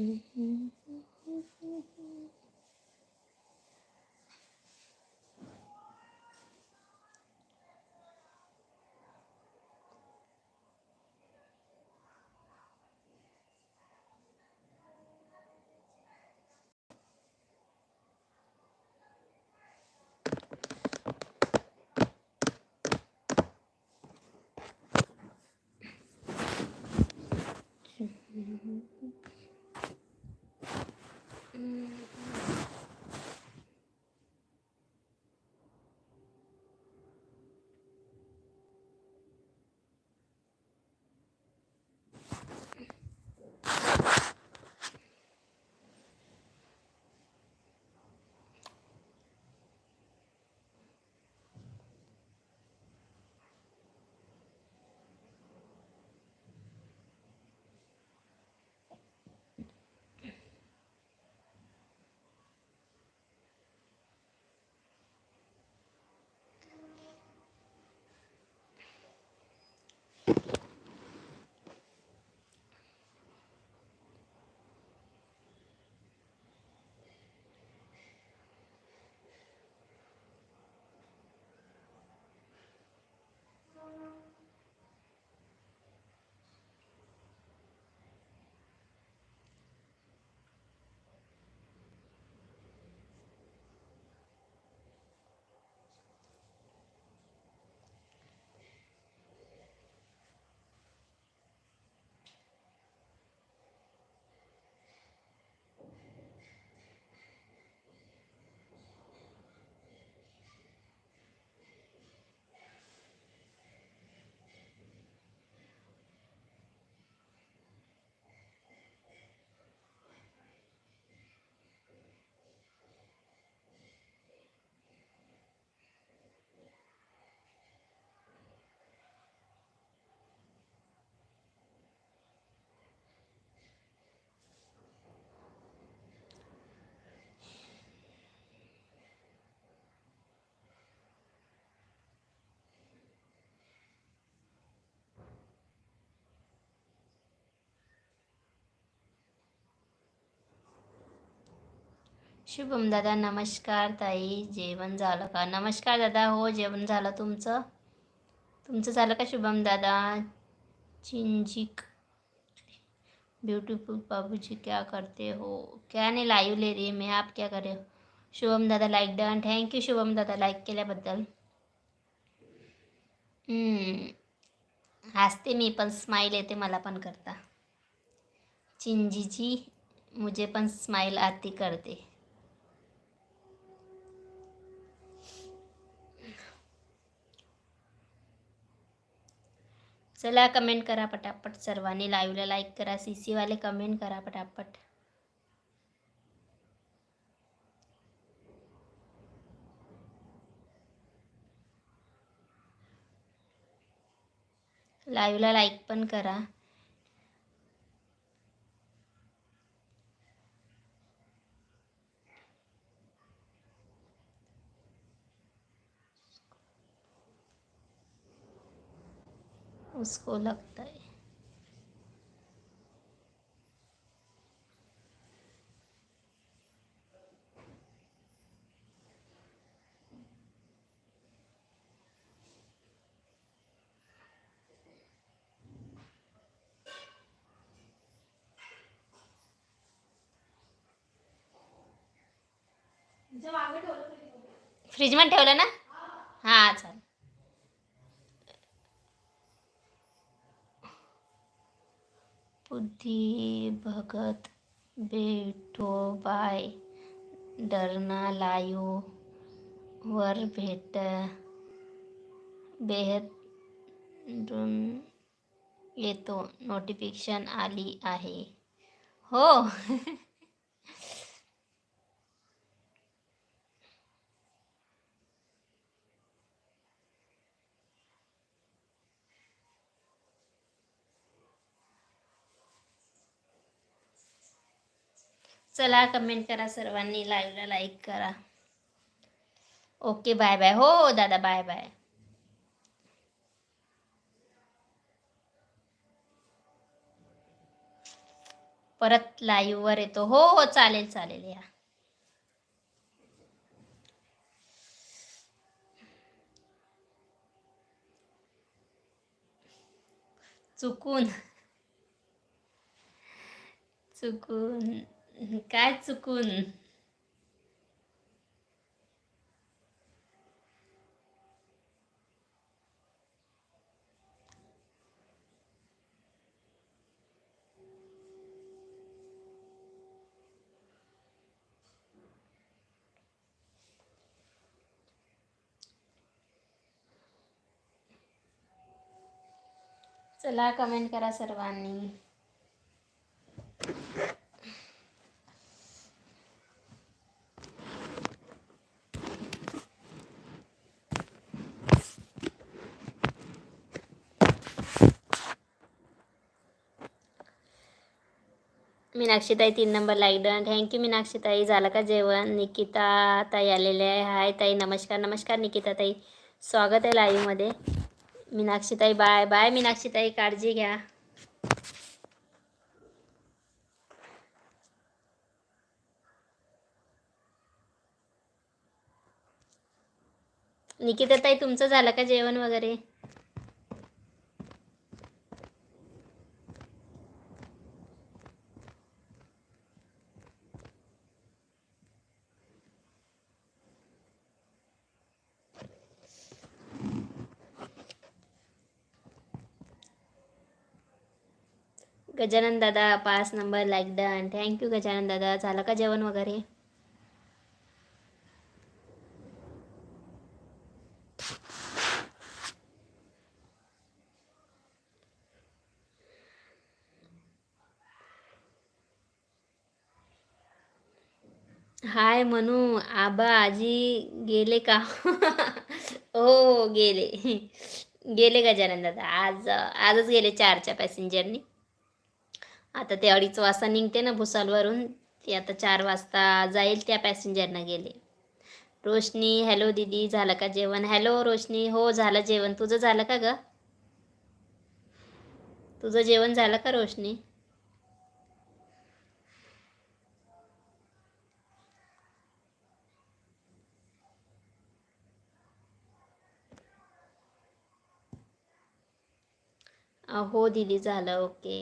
Mm-hmm. Shubham दादा नमस्कार ताई. जेवण झालं का? नमस्कार दादा. हो जेवण झालं. तुमचं? तुमचं झालं का शुभम दादा चिंजिक ब्यूटीफुल बाबूजी क्या करते हो? क्या नाही लाईव्ह ले रे मैं आप क्या करे हो? शुभम दादा लाईक डन थँक्यू शुभम दादा लाईक केल्याबद्दल. हसते मी पण स्माईल येते मला पण करता. चिंजीची मुझे पण स्माईल आती करते. चला कमेंट करा पटापट. सर्वांनी लाईव्हला लाईक करा. सी सीवाले कमेंट करा पटापट. लाईव्हला लाईक पण करा. उसको लगता है। फ्रीजमध्ये ठेवलं ना? हां चालेल. बुद्धी भगत भेटो बाय. डरना लायो वर भेट. बेहदून येतो. नोटिफिकेशन आली आहे. हो. चला कमेंट करा सर्वांनी लाईव्हला लाईक करा. ओके बाय बाय हो हो दादा बाय बाय परत लाईव्हवर येतो. हो हो चालेल चालेल या. चुकून. चुकून. काय चुकून? चला कमेंट करा सर्वांनी. मीनाक्षीताई तीन number like done thank you मीनाक्षीताई. झालं का जेवण? निकिता ताई आलेले आहे. हाय ताई. नमस्कार नमस्कार निकिता ताई स्वागत आहे लाईव्हमध्ये मीनाक्षीताई बाय बाय मीनाक्षीताई. काळजी घ्या. निकिता ताई तुमचं झालं का जेवण वगैरे? गजानन दादा पाच number like done thank you Gajanan दादा. झालं का जेवण वगैरे? हाय म्हणू आबा आजी गेले का? हो गेले. गेले गजानन दादा. आज आजच गेले चारच्या पॅसेंजरनी आता ते अडीच वाजता निघते ना भुसालवरून. ते आता चार वाजता जाईल त्या पॅसेंजरनं गेले. रोशनी हॅलो दीदी झालं का जेवण? हॅलो रोशनी हो झालं जेवण. तुझं झालं का ग? तुझं जेवण झालं का रोशनी? हो दीदी झालं ओके.